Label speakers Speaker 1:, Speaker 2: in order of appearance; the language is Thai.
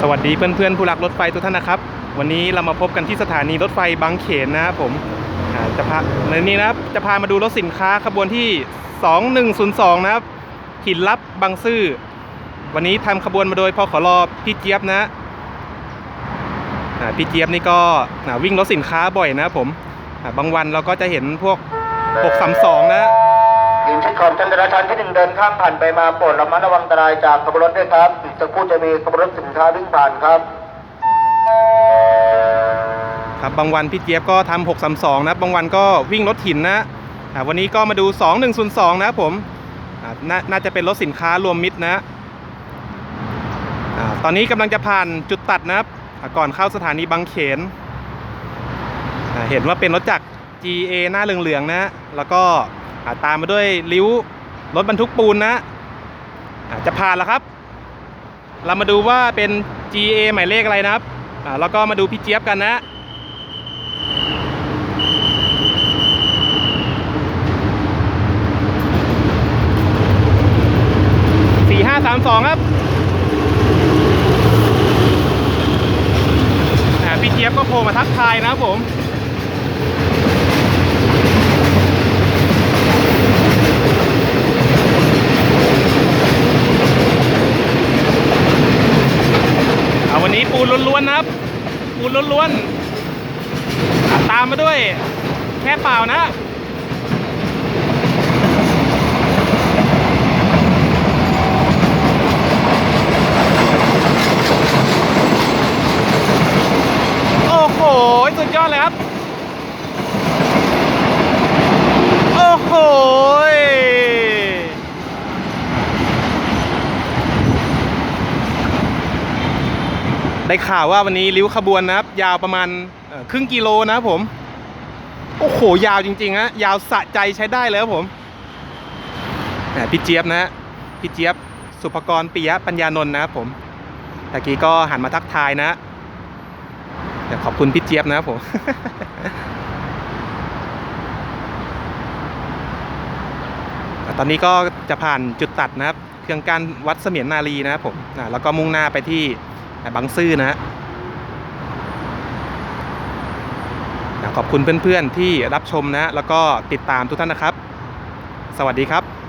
Speaker 1: สวัสดีเพื่อนๆผู้รักรถไฟทุกท่านนะครับ วันนี้เรามาพบกันที่สถานีรถไฟบางเขนนะครับผมจะพาในนี้นะครับจะพามาดูรถสินค้าขบวนที่ 2102 นะครับหินลับบางซื่อวันนี้ทำขบวนมาโดยพอขอรพี่เจี๊ยบนะพี่เจี๊ยบนี่ก็วิ่งรถสินค้าบ่อยนะครับผมบางวันเราก็จะเห็นพวก 632 นะ
Speaker 2: ทีมชุดของจันทราชันที่หนึ่งเดินข้ามผ่านไปมาโปรดระมัดระวังอันตรายจากขบวนรถด้วยครับอีกสักครู่จะมีขบวนรถสินค้าวิ่งผ่านครับ
Speaker 1: ครับบางวันพี่เจี๊ยบก็ทำ632นะบางวันก็วิ่งรถหินนะวันนี้ก็มาดู 2102 นะครับผมนน่าจะเป็นรถสินค้ารวมมิตรนะอตอนนี้กำลังจะผ่านจุดตัดนะครับก่อนเข้าสถานีบางเขน เห็นว่าเป็นรถจักร GA หน้าเหลืองๆนะ แล้วก็ ตามมาด้วยริ้วรถบรรทุกปูนนะจะผ่านแล้วครับ เรามาดูว่าเป็น GA หมายเลขอะไรนะครับแล้วก็มาดูพี่เจี๊ยบกันนะสี่ห้าสามสองครับพี่เจี๊ยบก็โผล่มาทักทายนะครับผม วันนี้ปูล้วนๆนะครับ ปูล้วนๆตามมาด้วย แค่เปล่านะ โอ้โห สุดยอดเลยครับ โอ้โห ได้ข่าวว่าวันนี้ริ้วขบวนนะครับ ยาวประมาณครึ่งกิโลนะครับผม โอ้โห ยาวจริงๆฮะยาวสะใจใช้ได้เลยครับผมพี่เจี๊ยบนะพี่เจี๊ยบ สุภกรปิยะปัญญานนท์นะครับผมตะกี้ก็หันมาทักทายนะเดี๋ยวขอบคุณพี่เจี๊ยบนะครับผมตอนนี้ก็จะผ่านจุดตัดนะครับ เครื่องการวัดเสมียนนารีนะครับผมแล้วก็มุ่งหน้าไปที่ บางซื่อนะฮะขอบคุณเพื่อนๆที่รับชมนะ แล้วก็ติดตามทุกท่านนะครับ สวัสดีครับ